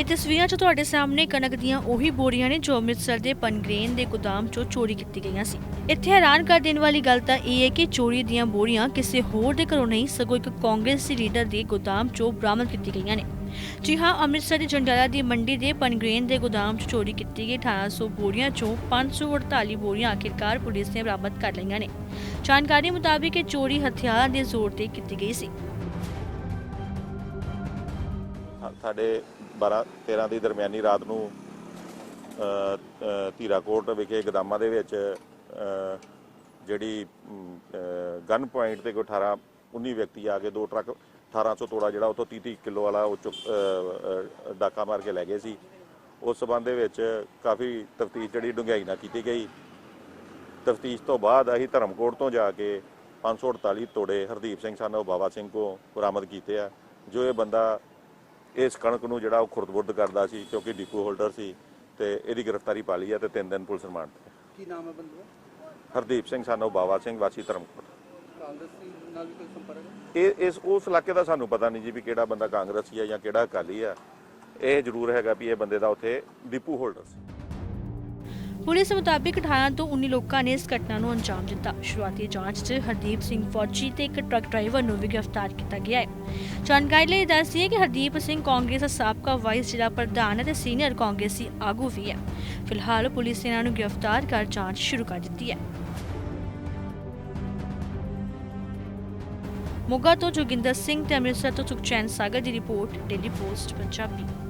ਇਹ ਤਸਵੀਰਾਂ 'ਚ ਤੁਹਾਡੇ ਸਾਹਮਣੇ ਕਣਕ ਦੀਆਂ ਉਹੀ ਬੋਰੀਆਂ ਨੇ ਜੋ ਅੰਮ੍ਰਿਤਸਰ ਦੇ ਪਨਗ੍ਰੇਨ ਦੇ ਗੋਦਾਮ 'ਚੋਂ ਚੋਰੀ ਕੀਤੀ ਗਈਆਂ ਸੀ। ਇੱਥੇ ਹੈਰਾਨ ਕਰ ਦੇਣ ਵਾਲੀ ਗੱਲ ਤਾਂ ਇਹ ਹੈ ਕਿ ਚੋਰੀ ਦੀਆਂ ਬੋਰੀਆਂ ਕਿਸੇ ਹੋਰ ਦੇ ਘਰੋਂ ਨਹੀਂ, ਸਗੋਂ ਇੱਕ ਕਾਂਗਰਸੀ ਲੀਡਰ ਦੇ ਗੋਦਾਮ 'ਚੋਂ ਬਰਾਮਦ ਕੀਤੀ ਗਈਆਂ ਨੇ। ਜੀ ਹਾਂ, ਅੰਮ੍ਰਿਤਸਰ ਦੇ ਜੰਡਿਆਲਾ ਦੀ ਮੰਡੀ ਦੇ ਪਨਗ੍ਰੇਨ ਦੇ ਗੋਦਾਮ 'ਚ ਚੋਰੀ ਕੀਤੀ ਗਈ 1800 ਬੋਰੀਆਂ 'ਚੋਂ 548 ਬੋਰੀਆਂ ਆਖਿਰਕਾਰ ਪੁਲਿਸ ਨੇ ਬਰਾਮਦ ਕਰ ਲਈਆਂ ਨੇ। ਜਾਣਕਾਰੀ ਮੁਤਾਬਿਕ ਇਹ ਚੋਰੀ ਹਥਿਆਰਾਂ ਦੇ ਜ਼ੋਰ ਤੇ ਕੀਤੀ ਗਈ ਸੀ। ਸਾਡੇ 12 13 ਦੀ ਦਰਮਿਆਨੀ ਰਾਤ ਨੂੰ ਅ, ਅ, ਧੀਰਾਕੋਟ ਵਿਖੇ ਗਦਾਮਾਂ ਦੇ ਵਿੱਚ ਜਿਹੜੀ ਗਨ ਪੁਆਇੰਟ ਤੇ ਕੋਈ 18 19 ਵਿਅਕਤੀ ਆ ਕੇ ਦੋ ਟਰੱਕ 1800 ਤੋੜਾ ਜਿਹੜਾ ਉਤੋਂ 30 30 ਕਿਲੋ ਵਾਲਾ ਉਹ ਚੁੱਕ ਡਾਕਾ ਮਾਰ ਕੇ ਲੈ ਗਏ ਸੀ। ਉਸ ਸਬੰਧ ਦੇ ਵਿੱਚ ਕਾਫੀ ਤਫਤੀਸ਼ ਜਿਹੜੀ ਡੂੰਘਾਈ ਨਾਲ ਕੀਤੀ ਗਈ। ਤਫਤੀਸ਼ ਤੋਂ ਬਾਅਦ ਅਸੀਂ ਧਰਮਕੋਟ ਤੋਂ ਜਾ ਕੇ 548 ਤੋੜੇ। ਹਰਦੀਪ ਸਿੰਘ ਸਾਨੂੰ ਬਾਬਾ ਸਿੰਘ ਕੋ ਬਰਾਮਦ ਕੀਤੇ ਆ। ਜੋ ਇਹ ਬੰਦਾ ਇਸ ਕਣਕ ਨੂੰ ਜਿਹੜਾ ਉਹ ਖੁਰਦਬੁਰਦ ਕਰਦਾ ਸੀ ਕਿਉਂਕਿ ਡਿਪੂ ਹੋਲਡਰ ਸੀ ਤੇ ਇਹਦੀ ਗ੍ਰਿਫਤਾਰੀ ਪਾ ਲਈ ਹੈ ਤੇ ਤਿੰਨ ਦਿਨ ਪੁਲਿਸ ਰਿਮਾਂਡ ਤੇ ਕੀ ਨਾਮ ਹੈ ਬੰਦੇ ਦਾ? ਹਰਦੀਪ ਸਿੰਘ ਸਾਨੂੰ ਬਾਬਾ ਸਿੰਘ ਵਾਸੀ ਧਰਮਕੋਟ। ਕਾਂਗਰਸੀ ਨਾਲ ਵੀ ਕੋਈ ਸੰਪਰਕ ਹੈ? ਇਹ ਇਸ ਉਸ ਇਲਾਕੇ ਦਾ ਸਾਨੂੰ ਪਤਾ ਨਹੀਂ ਜੀ ਵੀ ਕਿਹੜਾ ਬੰਦਾ ਕਾਂਗਰਸੀ ਆ ਜਾਂ ਕਿਹੜਾ ਅਕਾਲੀ ਆ ਇਹ ਜ਼ਰੂਰ ਹੈਗਾ ਵੀ ਇਹ ਬੰਦੇ ਦਾ ਉੱਥੇ ਡਿਪੂ ਹੋਲਡਰ ਸੀ। ਪੁਲਿਸ ਮੁਤਾਬਿਕ 18 ਤੋਂ 19 ਲੋਕਾਂ ਨੇ ਇਸ ਘਟਨਾ ਨੂੰ ਅੰਜਾਮ ਦਿੱਤਾ। ਸ਼ੁਰੂਆਤੀ ਜਾਂਚ 'ਚ ਹਰਦੀਪ ਸਿੰਘ ਫੌਜੀ ਤੇ ਇੱਕ ਟਰੱਕ ਡਰਾਈਵਰ ਨੂੰ ਵੀ ਗ੍ਰਿਫਤਾਰ ਕੀਤਾ ਗਿਆ ਹੈ। ਜਾਣਕਾਰੀ ਲਈ ਦੱਸਦੀ ਹੈ ਕਿ ਹਰਦੀਪ ਸਿੰਘ ਕਾਂਗਰਸ ਦਾ ਸਾਬਕਾ ਵਾਈਸ ਜ਼ਿਲ੍ਹਾ ਪ੍ਰਧਾਨ ਹੈ ਸੀਨੀਅਰ ਕਾਂਗਰਸੀ ਆਗੂ ਵੀ ਹੈ। ਫਿਲਹਾਲ ਪੁਲਿਸ ਨੇ ਇਹਨਾਂ ਨੂੰ ਗ੍ਰਿਫਤਾਰ ਕਰ ਜਾਂਚ ਸ਼ੁਰੂ ਕਰ ਦਿੱਤੀ ਹੈ। ਮੋਗਾ ਤੋਂ ਜੋਗਿੰਦਰ ਸਿੰਘ ਤੇ ਅੰਮ੍ਰਿਤਸਰ ਤੋਂ ਸੁਖਚੈਨ ਸਾਗਰ ਦੀ ਰਿਪੋਰਟ, ਡੇਲੀ ਪੋਸਟ, ਪੰਜਾਬੀ।